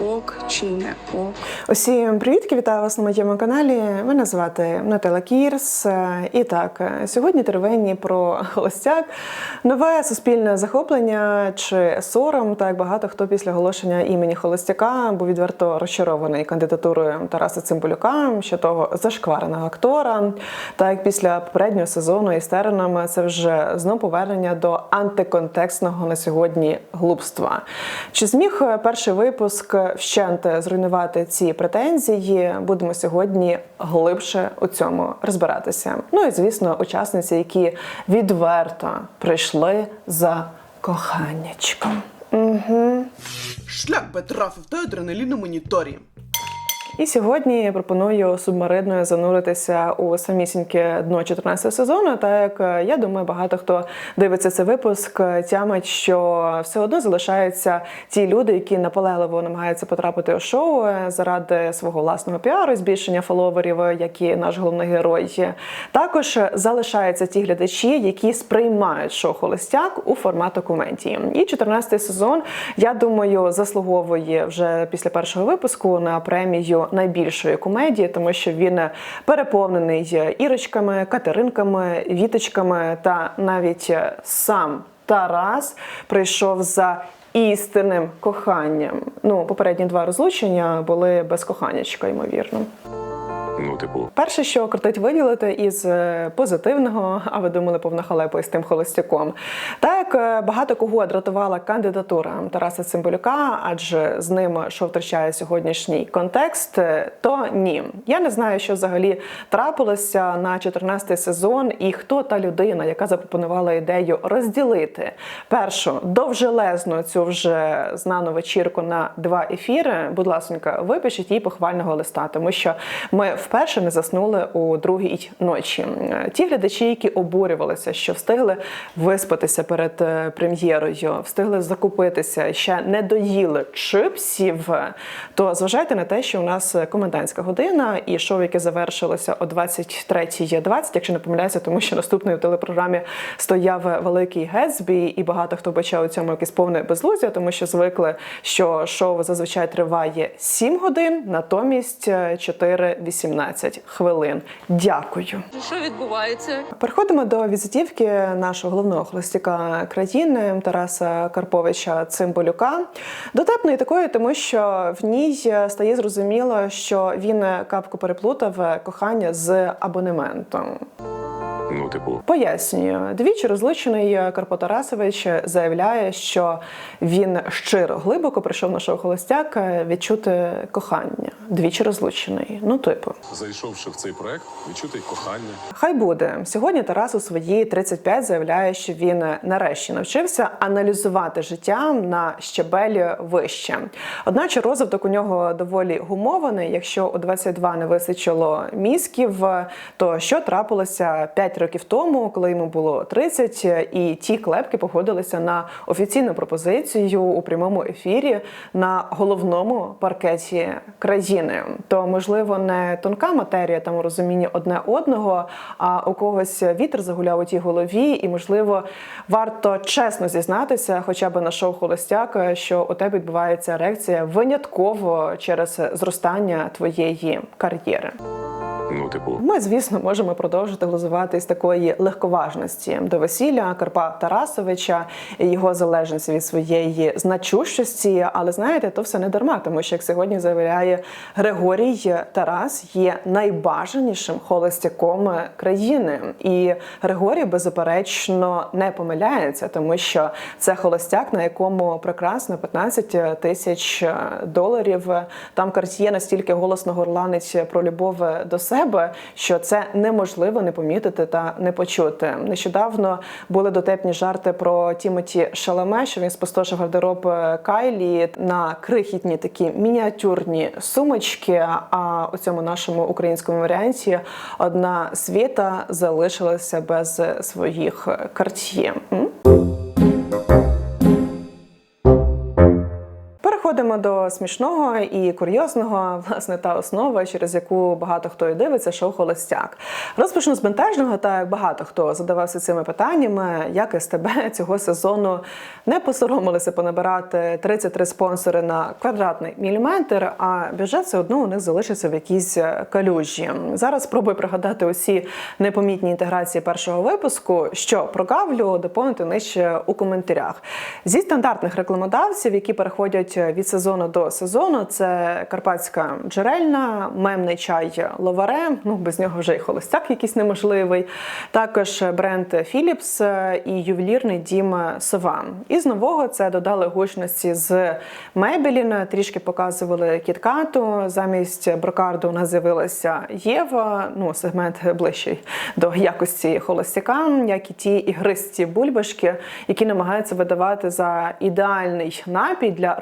ок чи не ок. Усім привітки, вітаю вас на моєму каналі. Мене звати Наталя Кірс. І так, сьогодні теревені про холостяк, нове суспільне захоплення чи сором. Так багато хто після оголошення імені Холостяка був відверто розчарований кандидатурою Тараса Цимбалюка, ще того зашквареного актора. Так після попереднього сезону із Тереном це вже знов повернення до антиконтекстного на сьогодні глупства. Чи зміг перший випуск вщент зруйнувати ці претензії? Будемо сьогодні глибше у цьому розбиратися. Ну і звісно, учасниці, які відверто прийшли за коханнячком. Угу. Шлях би трафив той адреналіну моніторі. І сьогодні я пропоную субмаридною зануритися у самісіньке дно 14 сезону. Так як е, я думаю, багато хто дивиться цей випуск, е, тямить, що все одно залишаються ті люди, які наполегливо намагаються потрапити у шоу е, заради свого власного піару, збільшення фоловерів, е, як і наш головний герой. Також залишаються ті глядачі, які сприймають шоу Холостяк у формат документії. І 14 сезон, я думаю, заслуговує вже після першого випуску на премію найбільшої комедії, тому що він переповнений ірочками, катеринками, віточками, та навіть сам Тарас прийшов за. Істинним коханням. Ну, попередні два розлучення були без коханячка, ймовірно. Ну, типу, Перше, що крутить виділити із е, позитивного, а ви думали повна халепа із тим холостяком. Так е, багато кого дратувала кандидатура Тараса Цимбалюка, адже з ним що втрачає сьогоднішній контекст, е, то ні. Я не знаю, що взагалі трапилося на 14 сезон, і хто та людина, яка запропонувала ідею розділити першу довжелезну цю вже знану вечірку на два ефіри. Будь ласка, випишіть їй похвального листа, тому що ми вперше не заснули у другій ночі. Ті глядачі, які обурювалися, що встигли виспатися перед е, прем'єрою, встигли закупитися, ще не доїли чипсів. То зважайте на те, що у нас комендантська година і шоу, яке завершилося о 23.20, якщо не помиляюся, тому що наступною в телепрограмі стояв великий Гетсбі, і багато хто бачав у цьому якесь повне безлуздя, тому що звикли, що шоу зазвичай триває 7 годин, натомість е, 4 18 хвилин. Дякую. Що відбувається? Переходимо до візитівки нашого головного холостяка країни Тараса Карповича Цимбалюка. Дотепної такої, тому що в ній стає зрозуміло, що він капку переплутав е, кохання з абонементом ну, типу, Пояснюю, двічі розлучений Карпо Тарасович заявляє, що він щиро глибоко прийшов на шоу Холостяк відчути кохання. Двічі розлучений. Ну, типу. зайшовши в цей проект, відчути кохання. Хай буде сьогодні. Тарас у свої 35 заявляє, що він нарешті навчився аналізувати життя на щебелі вище. Одначе розвиток у нього доволі гумований. Якщо у 22 не вистачило мізків, то що трапилося 5 років тому, коли йому було 30, і ті клепки погодилися на офіційну пропозицію у прямому ефірі на головному паркеті країни. То можливо не тонка матерія там у розумінні одне одного, а у когось вітер загуляв у тій голові, і можливо варто чесно зізнатися, хоча б на шоу Холостяк, що у тебе відбувається ерекція винятково через зростання твоєї кар'єри. Ну, типу, Ми, звісно, можемо продовжити глузувати з такої легковажності до весілля Карпа Тарасовича, його залежності від своєї значущості. Але знаєте, то все не дарма, тому що як сьогодні заявляє Григорій Тарас, є найбажанішим холостяком країни. І Григорій беззаперечно не помиляється, тому що це холостяк, на якому прекрасно 15 тисяч доларів. Там Картіє настільки голосно горланить про любов до себе, що це неможливо не помітити та не почути. Нещодавно були дотепні жарти про Тімоті Шаламе, що він спустошив гардероб Кайлі на крихітні такі мініатюрні сумочки. А у цьому нашому українському варіанті одна світа залишилася без своїх карт'є. Переходимо до смішного і курйозного, власне, та основа, через яку багато хто і дивиться, шоу Холостяк. Розпочну з бентежного, та як багато хто задавався цими питаннями, як СТБ цього сезону не посоромилися понабирати 33 спонсори на квадратний міліметр, а бюджет все одно у них залишиться в якійсь калюжі. Зараз спробую пригадати усі непомітні інтеграції першого випуску. Що прогавлю, доповнити нижче у коментарях. Зі стандартних рекламодавців, які переходять від сезону до сезону, це карпатська джерельна, мемний чай Ловаре. Ну без нього вже і холостяк якийсь неможливий. Також бренд Philips і ювелірний дім Сова. І з нового це додали гучності з Maybelline, трішки показували кіткату. Замість брокарду у нас з'явилася Єва. Ну сегмент ближчий до якості холостяка, як і ті ігристі бульбашки, які намагаються видавати за ідеальний напій для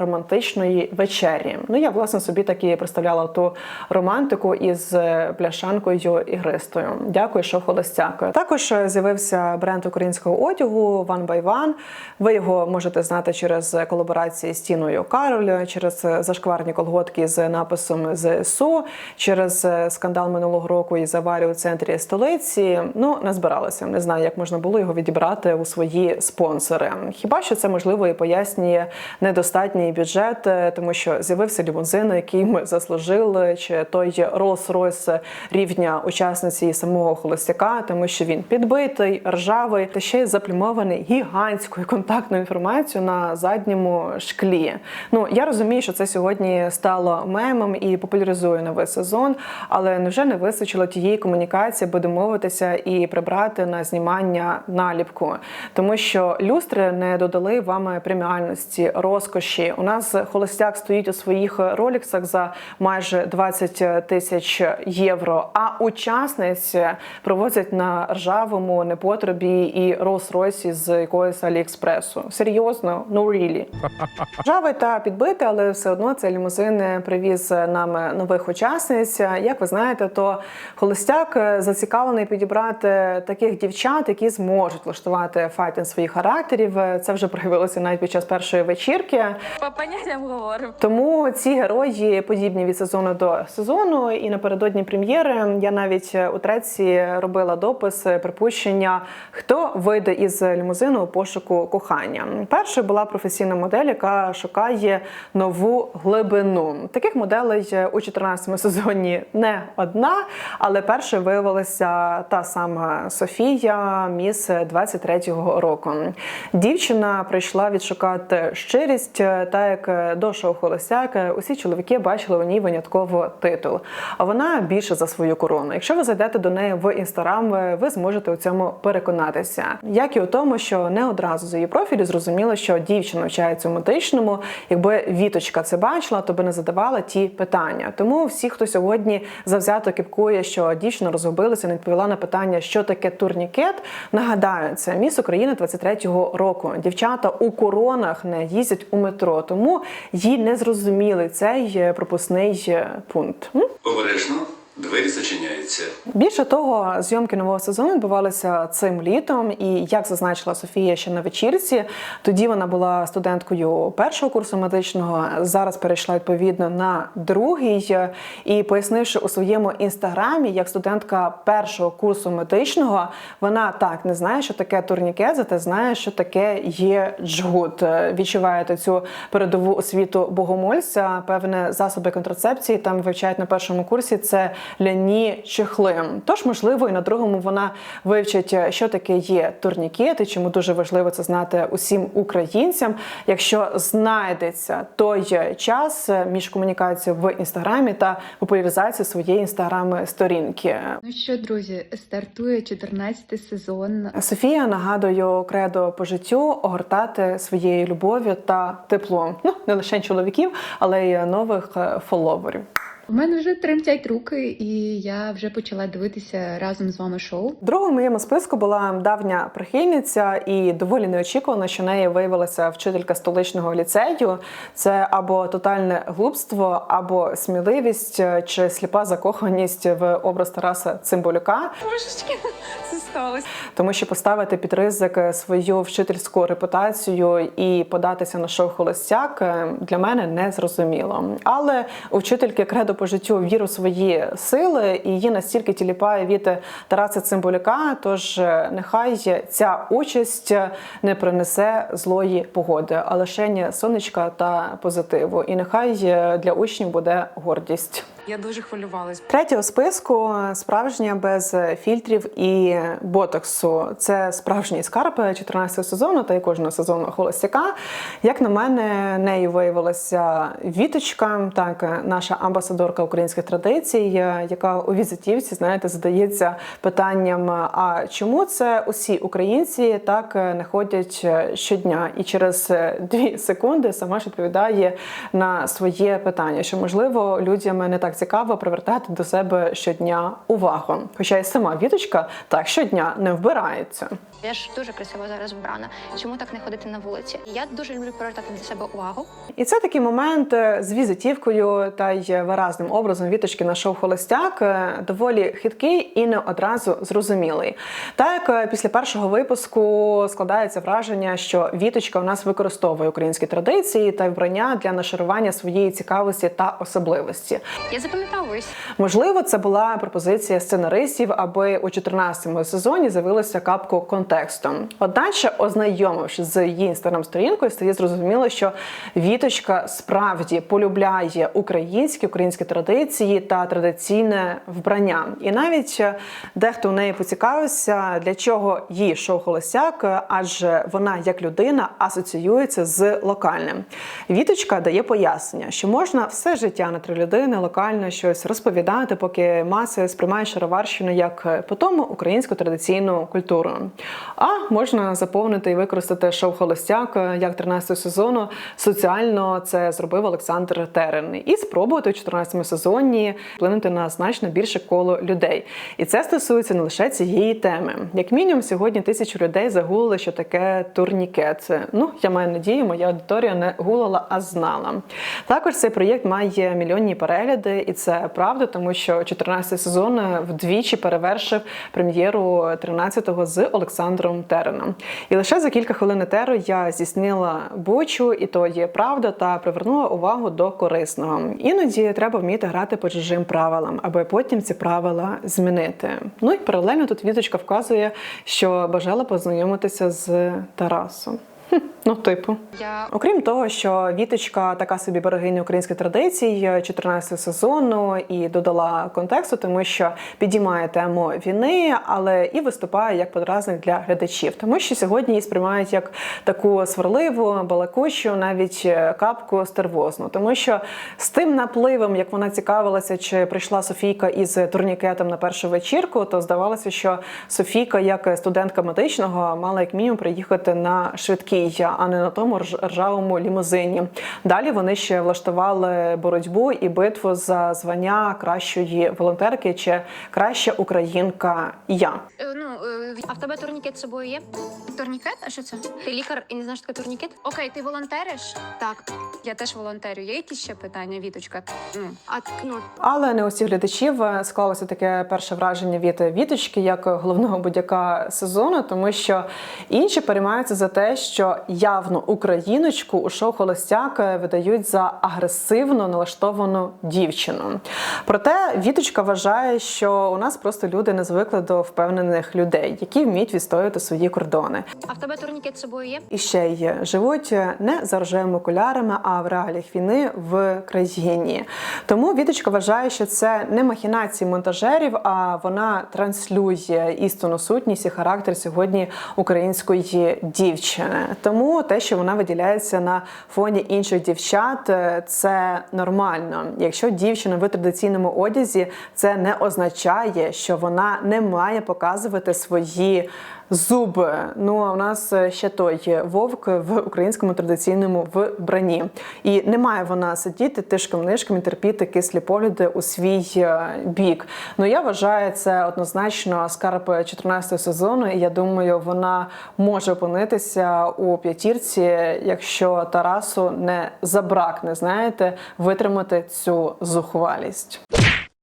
романтичної вечері. Ну я власне собі так і представляла ту романтику із пляшанкою ігристою. Дякую, що холостяк. Також з'явився бренд українського одягу One by One. Ви його можете знати через колаборації з Тіною Кароль, через зашкварні колготки з написом ЗСУ, через скандал минулого року із аварією у центрі столиці. Ну назбиралося. Не знаю, як можна було його відібрати у свої спонсори. Хіба що це можливо і пояснює недостатній бюджет, е, тому що з'явився лімузин, який ми заслужили, чи той Rolls-Royce рівня учасниці самого холостяка, тому що він підбитий, ржавий та ще й заплюмований гігантською контактною інформацією на задньому шклі. Ну я розумію, що це сьогодні стало мемом і популяризує новий сезон, але невже не вистачило тієї комунікації, аби домовитися і прибрати на знімання наліпку, тому що люстри не додали вам преміальності, розкоші. У нас холостяк стоїть у своїх роліксах за майже 20 тисяч євро. А учасниць провозять на ржавому непотребі і Rolls-Royce з якоїсь Аліекспресу. Серйозно, no really. Ржавий та підбитий, але все одно цей лімузин привіз нам нових учасниць. Як ви знаєте, то холостяк зацікавлений підібрати таких дівчат, які зможуть влаштувати файтинг своїх характерів. Це вже проявилося навіть під час першої вечірки. По поняттям говоримо. Тому ці герої подібні від сезону до сезону. І напередодні прем'єри я навіть у треці робила допис припущення, хто вийде із лімузину у пошуку кохання. Першою була професійна модель, яка шукає нову глибину. Таких моделей у 14 сезоні не одна, але першою виявилася та сама Софія, міс 23-го року. Дівчина прийшла відшукати щирість, та як до шоу Холостяк, усі чоловіки бачили у ній винятково титул. А вона більше за свою корону. Якщо ви зайдете до неї в інстаграм, ви зможете у цьому переконатися, як і у тому, що не одразу з її профілю зрозуміло, що дівчина навчається у медичному. Якби віточка це бачила, то би не задавала ті питання. Тому всі, хто сьогодні завзято кіпкує, що дівчина розгубилася, не відповіла на питання, що таке турнікет. Нагадаю, це міс України 23-го року. Дівчата у коронах не їздять у метро, тому їй не зрозуміли. Цей е, пропускний е, пункт. Обережно, двері зачиняються. Більше того, зйомки нового сезону відбувалися цим літом, і як зазначила Софія ще на вечірці, тоді вона була студенткою першого курсу медичного. Зараз перейшла відповідно на другий. І пояснивши у своєму інстаграмі, як студентка першого курсу медичного, вона так не знає, що таке турнікет, зате знає, що таке є джгут. Відчуваєте цю передову освіту богомольця, певне засоби контрацепції там вивчають на першому курсі. Це ляні чехли. Тож, можливо, і на другому вона вивчить, що таке є турнікет, і чому дуже важливо це знати усім українцям. Якщо знайдеться той час між комунікацією в інстаграмі та популяризацією своєї інстаграм-сторінки. Ну що, друзі, стартує 14 сезон. Софія нагадую кредо по життю огортати своєю любов'ю та теплом. Ну не лише чоловіків, але й нових е, фоловерів. У мене вже тремтять руки, і я вже почала дивитися разом з вами шоу. Другою в моєму списку була давня прихильниця, і доволі неочікувано, що нею виявилася вчителька столичного ліцею. Це або тотальне глупство, або сміливість чи сліпа закоханість в образ Тараса Цимбалюка. Божечки, це. Тому що поставити під ризик свою вчительську репутацію і податися на шоу холостяк е, для мене не зрозуміло. Але у вчительки кредо по життю віру свої сили, і її настільки тіліпає від Тараса Цимбулюка. Тож е, нехай ця участь не принесе злої погоди, а лише сонечка та позитиву. І нехай е, для учнів буде гордість. Я дуже хвилювалась. Третє у списку справжня без фільтрів і ботоксу. Це справжній скарб 14 сезону та й кожного сезону холостяка. Як на мене, нею виявилася Віточка, так наша амбасадорка українських традицій, яка у візитівці, знаєте, задається питанням: а чому це усі українці так не ходять щодня? І через дві секунди сама ж відповідає на своє питання, що можливо людям не так цікаво привертати до себе щодня увагу. Хоча й сама Віточка так щодня не вбирається. Я ж дуже красиво зараз вбрана. Чому так не ходити на вулиці? Я дуже люблю привертати до себе увагу. І це такий момент е, з візитівкою та й виразним образом Віточки на шоу Холостяк е, доволі хиткий і не одразу зрозумілий. Так, е, після першого випуску складається враження, що Віточка у нас використовує українські традиції та вбрання для нашарування своєї цікавості та особливості. Я запам'ятовуюсь. Можливо, це була пропозиція сценаристів, аби у 14-му сезоні з'явилося капку контексту. Одначе, ознайомившись з її інстаграм-сторінкою, стає зрозуміло, що Віточка справді полюбляє українські українські традиції та традиційне вбрання. І навіть е, дехто у неї поцікавився, для чого їй шоу холостяк, адже вона як людина асоціюється з локальним. Віточка дає пояснення, що можна все життя на три людини локально щось розповідати, поки маси сприймають шароварщину як питому українську традиційну культуру. А можна заповнити і використати шоу Холостяк як 13 сезону. Соціально це зробив Олександр Терен. І спробувати у 14 сезоні вплинути на значно більше коло людей. І це стосується не лише цієї теми. Як мінімум, сьогодні тисячу людей загуглили, що таке турнікет. Ну, я маю надію, моя аудиторія не гуглила, а знала. Також цей проєкт має мільйонні перегляди, і це правда, тому що 14 сезон вдвічі перевершив прем'єру 13-го з Олександром Тереном. І лише за кілька хвилин етеру я здійснила бучу, і то є правда, та привернула увагу до корисного. Іноді треба вміти грати по чужим правилам, аби потім ці правила змінити. Ну і паралельно тут віточка вказує, що бажала познайомитися з Тарасом. Ну, типу, Я окрім того, що Віточка така собі берегиня українських традицій 14 сезону і додала контексту, тому що підіймає тему війни, але і виступає як подразник для глядачів, тому що сьогодні її сприймають як таку сварливу, балакучу, навіть е, капку стервозну. Тому що з тим напливом, як вона цікавилася, чи прийшла Софійка із турнікетом на першу вечірку, то здавалося, що Софійка, як студентка медичного, мала як мінімум приїхати на швидкий, а не на тому ржавому лімузині. Далі вони ще влаштували боротьбу і битву за звання кращої волонтерки чи краща українка. Я е, ну е, а в тебе турнікет з собою є? Турнікет? А що це? Ти лікар і не знаєш таке турнікет? Окей, ти волонтериш? Так, я теж волонтерю. Є якісь ще питання, Віточка? Ну а ну Але не усіх глядачів е, склалося таке перше враження від Віточки як головного будь-яка сезону, тому що інші переймаються за те, що явно україночку у шоу Холостяк е, видають за агресивно налаштовану дівчину. Проте Віточка вважає, що у нас просто люди не звикли до впевнених людей, які вміють відстоювати свої кордони. а в тебе турнікет з собою є? І ще й живуть не за рожевими окулярами, а в реаліях війни в країні. Тому Віточка вважає, що це не махінації монтажерів, а вона транслює істинну сутність і характер сьогодні української дівчини. Тому те, що вона виділяється на фоні інших дівчат, е, це нормально. Якщо дівчина в традиційному одязі, це не означає, що вона не має показувати свої зуби. Ну а у нас е, ще той вовк в українському традиційному вбранні. І не має вона сидіти тишком нишком і терпіти кислі погляди у свій е, бік. Ну я вважаю це однозначно скарб 14 сезону. І я думаю, вона може опинитися у п'ятірці, якщо Тарасу не забракне, знаєте, витримати цю зухвалість.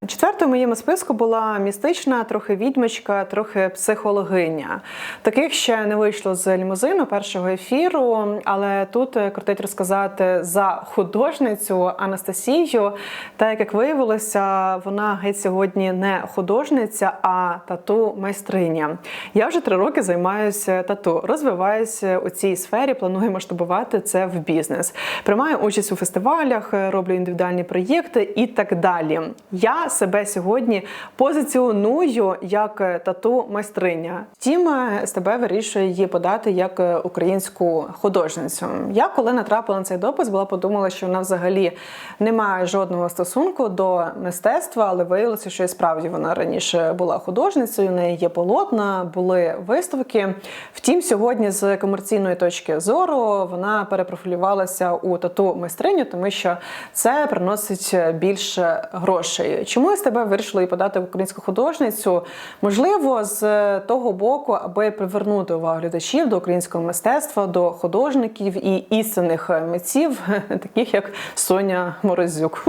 Четвертою в моєму списку була містична, трохи відьмочка, трохи психологиня. Таких ще не вийшло з лімузину першого ефіру, але тут е, крутить розказати за художницю Анастасію. Та як, як виявилося, вона геть сьогодні не художниця, а тату майстриня. Я вже три роки займаюся тату, розвиваюся у цій сфері, планую масштабувати це в бізнес. Приймаю участь у фестивалях, е, роблю індивідуальні проєкти і так далі. Я себе сьогодні позиціоную як е, тату майстриня. Втім, е, СТБ вирішує її подати як е, українську художницю. Я коли натрапила на цей допис, була подумала, що вона взагалі не має жодного стосунку до мистецтва, але виявилося, що і справді вона раніше була художницею. У неї є полотна, були виставки. Втім, сьогодні з комерційної точки зору вона перепрофілювалася у тату майстриню, тому що це приносить більше грошей. Чому СТБ вирішила і подати в українську художницю? Можливо, з того боку, аби привернути увагу глядачів до українського мистецтва, до художників і істинних митців, таких як Соня Морозюк.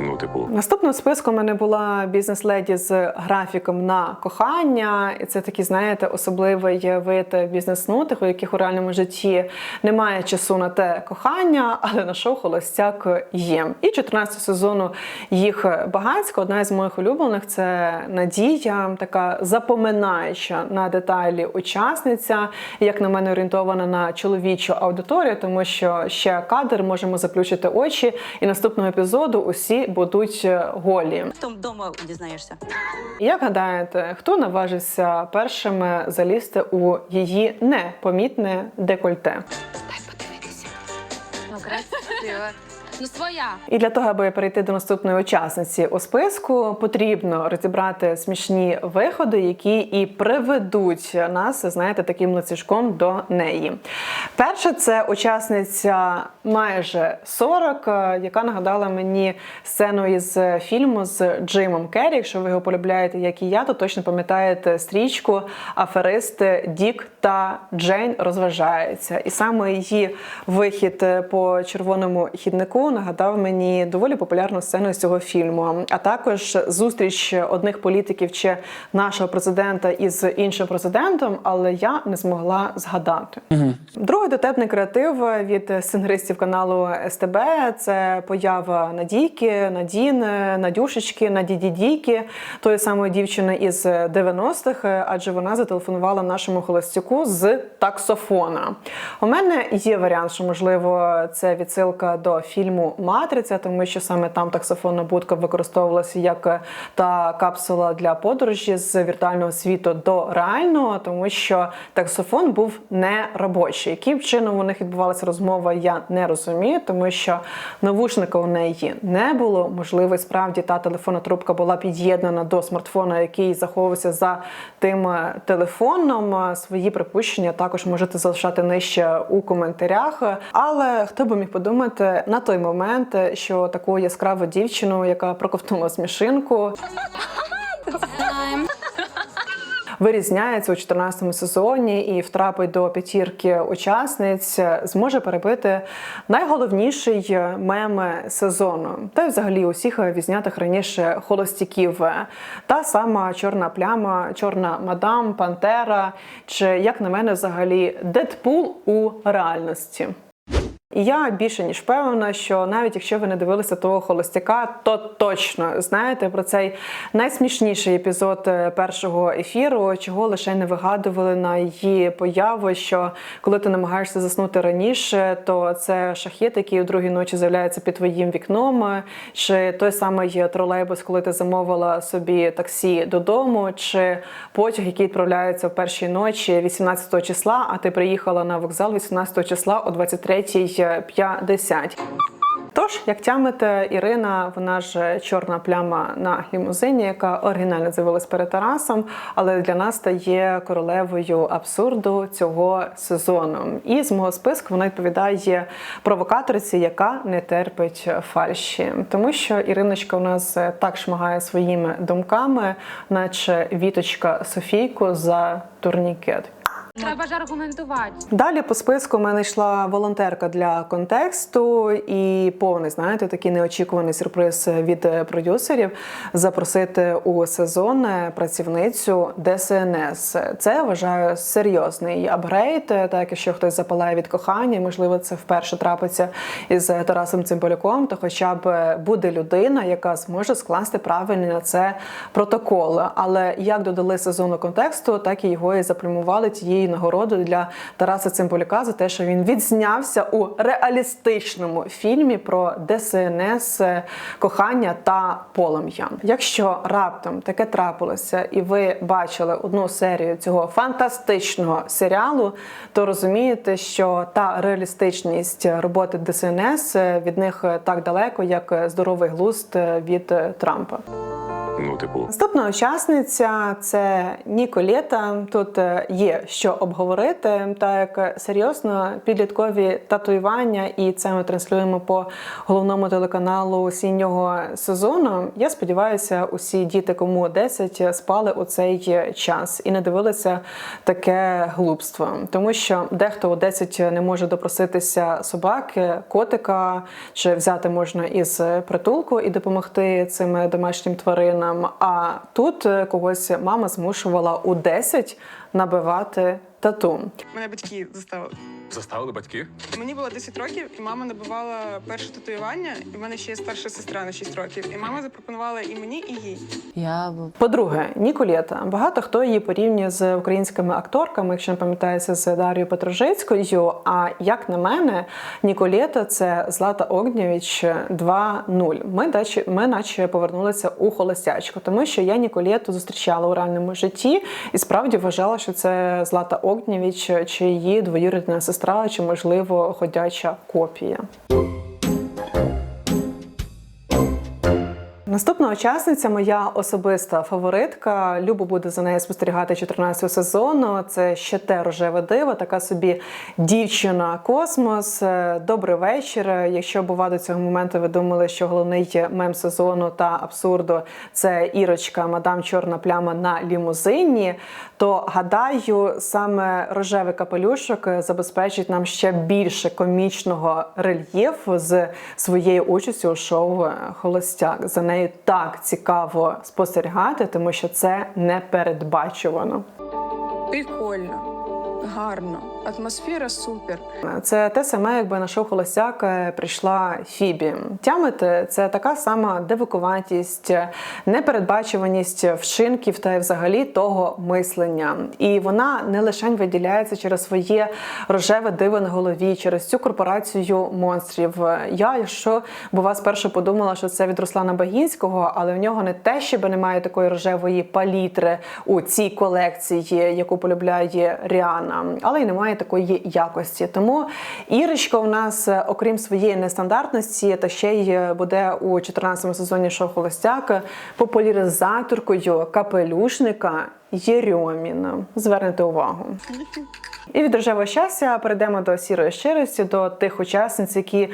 Ну, типу, Наступним списком у мене була бізнес-леді з графіком на кохання. І це такий, знаєте, особливий вид бізнес-нутих, у яких у реальному житті немає часу на те кохання, але на шоу холостяк є. І 14 сезону їх багатсько. Одна з моїх улюблених це Надія, така запоминаюча на деталі учасниця, як на мене орієнтована на чоловічу аудиторію, тому що ще кадр можемо заплющити очі, і наступного епізоду усі будуть голі. Потім вдома дізнаєшся. Як гадаєте, хто наважився першими залізти у її непомітне декольте? Дай подивитися. Ну, красиво. Ну, своя. І для того, аби перейти до наступної учасниці у списку, потрібно розібрати смішні виходи, які і приведуть нас, знаєте, таким ланцюжком до неї. Перша це учасниця майже 40, е, яка нагадала мені сцену із фільму з Джимом Керрі. Якщо ви його полюбляєте, як і я, то точно пам'ятаєте стрічку Аферисти Дік та Джейн розважаються. І саме її вихід по червоному хіднику нагадав мені доволі популярну сцену з цього фільму. А також зустріч одних політиків чи нашого президента із іншим президентом, але я не змогла згадати. Другий дотепний креатив від сценаристів каналу СТБ це поява Надійки, Надіни, Надюшечки, Надідідійки, тої самої дівчини із 90-х, адже вона зателефонувала нашому холостяку з таксофона. У мене є варіант, що можливо це відсилка до фільму Матриця, тому що саме там таксофонна будка використовувалася як та капсула для подорожі з віртуального світу до реального, тому що таксофон був не робочий. Яким чином у них відбувалася розмова, я не розумію, тому що навушника у неї не було. Можливо, і справді та телефонна трубка була під'єднана до смартфона, який заховувався за тим е, телефоном. Свої припущення також можете залишати нижче у коментарях. Але хто би міг подумати на той момент, що таку яскраву дівчину, яка проковтнула смішинку, вирізняється у 14 сезоні і втрапить до п'ятірки учасниць, зможе перебити найголовніший мем сезону. Та й взагалі усіх візнятих раніше холостяків. Та сама чорна пляма, чорна мадам, пантера, чи як на мене, взагалі Дедпул у реальності. І я більше ніж певна, що навіть якщо ви не дивилися того холостяка, то точно знаєте про цей найсмішніший епізод е, першого ефіру, чого лише не вигадували на її появу. Що коли ти намагаєшся заснути раніше, то це шахет, який у другій ночі з'являється під твоїм вікном, чи той самий тролейбус, коли ти замовила собі таксі додому, чи потяг, який відправляється в першій ночі 18 числа, а ти приїхала на вокзал 18 числа о 23.50. Тож, як тямите, Ірина, вона ж чорна пляма на лімузині, яка оригінально з'явилась перед Тарасом, але для нас стає королевою абсурду цього сезону. І з мого списку вона відповідає провокаторці, яка не терпить фальші, тому що Іриночка у нас так шмагає своїми думками, наче віточка Софійку за турнікет. Треба ж аргументувати. Далі по списку в мене йшла волонтерка для контексту і повний, знаєте, такий неочікуваний сюрприз від е, продюсерів запросити у сезон е, працівницю ДСНС. Це я вважаю серйозний апгрейд. е, Так якщо хтось запалає від кохання, можливо, це вперше трапиться із Тарасом Цимбалюком, то хоча б буде людина, яка зможе скласти правильний на це протокол. Але як додали сезону контексту, так і його і заплюмували тією нагородою для Тараса Цимбалюка за те, що він відзнявся у реалістичному фільмі про ДСНС е, кохання та полум'я. Якщо раптом таке трапилося, і ви бачили одну серію цього фантастичного серіалу, то розумієте, що та реалістичність роботи ДСНС е, від них так далеко, як здоровий глузд від Трампа. Ну, типу, Наступна учасниця це Ніколета. Тут е, є що обговорити, так серйозно підліткові татуювання, і це ми транслюємо по головному телеканалу осіннього сезону. Я сподіваюся, усі діти, кому 10, спали у цей час і не дивилися таке глупство, тому що дехто у 10 не може допроситися собаки, котика, чи взяти можна із притулку і допомогти цим домашнім тваринам. А тут когось мама змушувала у 10 набивати тату. Мене батьки заставили. Заставили батьки? Мені було 10 років, і мама набивала перше татуювання. І в мене ще є старша сестра на 6 років. І мама запропонувала і мені, і їй. Я По-друге, Ніколєта. Багато хто її порівнює з українськими акторками, якщо не пам'ятаєте, з Дар'єю Петрожицькою. А як на мене, Ніколєта це Злата Огнєвіч 2.0. Ми, наче, ми наче повернулися у холостячку, тому що я Ніколєту зустрічала у реальному житті і справді вважала, що це Злата Огнєвіч чи її двоюрідна сестра, чи можливо ходяча копія. Наступна учасниця, моя особиста фаворитка. Любо буде за нею спостерігати 14 сезону. Це ще те рожеве диво, така собі дівчина космос. Е, Добрий вечір. Якщо бува до цього моменту ви думали, що головний мем сезону та абсурду це Ірочка, мадам Чорна пляма на лімузині, то гадаю, саме рожевий капелюшок забезпечить нам ще більше комічного рельєфу з своєю участю у шоу Холостяк. За нею так цікаво спостерігати, тому що це непередбачувано. Прикольно, гарно, атмосфера супер. Це те саме, якби на шоу Холостяк е, прийшла Фібі. Тямити це така сама дивакуватість, непередбачуваність вчинків та й взагалі того мислення. І вона не лише виділяється через своє рожеве диво на голові, через цю корпорацію монстрів. Я, якщо бува, спершу подумала, що це від Руслана Багінського, але в нього не те, щоб немає такої рожевої палітри у цій колекції, яку полюбляє Ріана, але й немає такої якості. Тому Ірочка у нас, е, окрім своєї нестандартності, та ще й е, буде у 14 сезоні шоу Холостяк популяризаторкою капелюшника Єрьоміна. Звернете увагу. І від рожевого щастя перейдемо до сірої щирості, до тих учасниць, які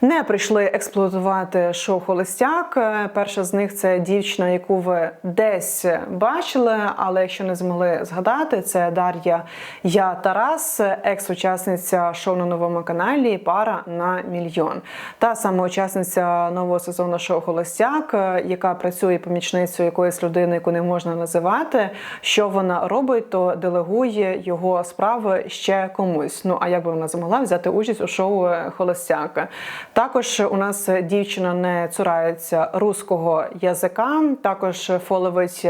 не прийшли експлуатувати шоу Холостяк. Е, Перша з них це дівчина, яку ви десь бачили, але якщо не змогли згадати, це Дар'я Я Тарас, екс-учасниця шоу на новому каналі Пара на мільйон. Та сама учасниця нового сезону шоу Холостяк, е, яка працює помічницею якоїсь людини, яку не можна називати. Що вона робить, то делегує його справи ще комусь. Ну а як би вона змогла взяти участь у шоу е, Холостяк? Також у нас дівчина не цурається руського язика. Також фоловить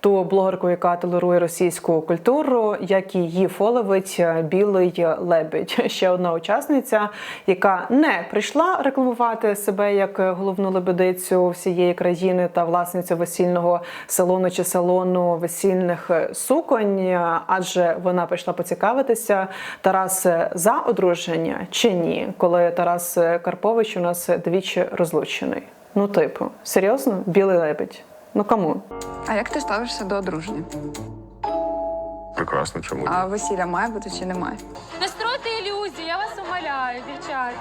ту блогерку, яка толерує російську культуру, як і її фоловить білий лебедь. Ще одна учасниця, яка не прийшла рекламувати себе як головну лебедицю всієї країни та власницю весільного салону чи салону весільних суконь, адже вона прийшла поцікавитися Тарас за одруження чи ні, коли Тарас Карпович у нас двічі розлучений. Ну, типу, серйозно, білий лебедь. Ну кому? А як ти ставишся до одруження? Прекрасно, чому? ні? А весілля має бути чи немає? Не стройте ілюзії, я вас умоляю, дівчат.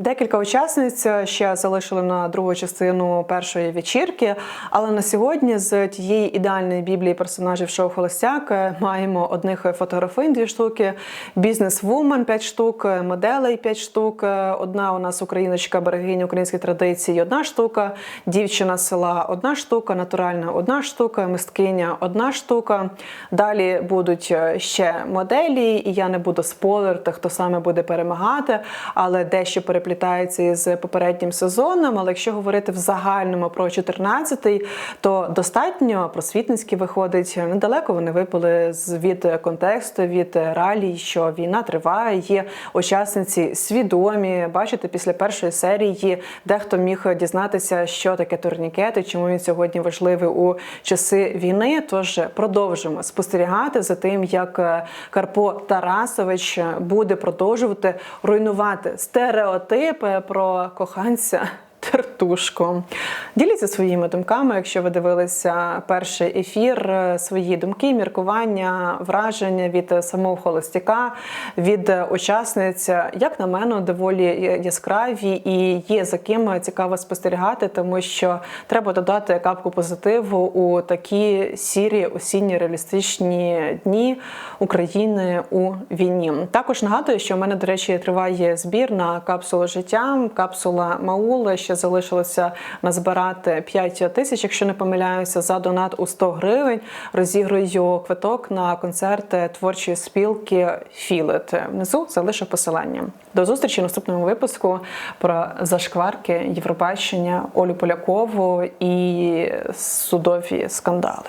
Декілька учасниць ще залишили на другу частину першої вечірки, але на сьогодні з тієї ідеальної біблії персонажів шоу Холостяк маємо одних фотографинь дві штуки, бізнес-вумен 5 штук, моделей 5 штук. Одна у нас україночка, берегиня українських традицій, одна штука, дівчина села одна штука, натуральна одна штука, мисткиня одна штука. Далі будуть ще моделі, і я не буду спойлерити, хто саме буде перемагати, але дещо переплітається із попереднім сезоном. Але якщо говорити в загальному про 14-й, то достатньо просвітницьки виходить. Недалеко вони випали від контексту, від реалій, що війна триває. Є учасниці свідомі. Бачите, після першої серії дехто міг дізнатися, що таке турнікети, чому він сьогодні важливий у часи війни. Тож продовжимо спостерігати за тим, як Карпо Тарасович буде продовжувати руйнувати стереотипи про коханця. Тертушку. Діліться своїми думками, якщо ви дивилися перший ефір, е, свої думки, міркування, враження від самого холостяка, від учасниць, як на мене, доволі яскраві і є за ким цікаво спостерігати, тому що треба додати капку позитиву у такі сірі осінні реалістичні дні України у війні. Також нагадую, що в мене, до речі, триває збір на капсулу життя, капсула Маул. Ще залишилося назбирати 5 тисяч, якщо не помиляюся, за донат у 100 гривень. Розіграю квиток на концерт творчої спілки Філет. Внизу залишу посилання. До зустрічі в наступному випуску про зашкварки Євробачення Олю Полякову і судові скандали.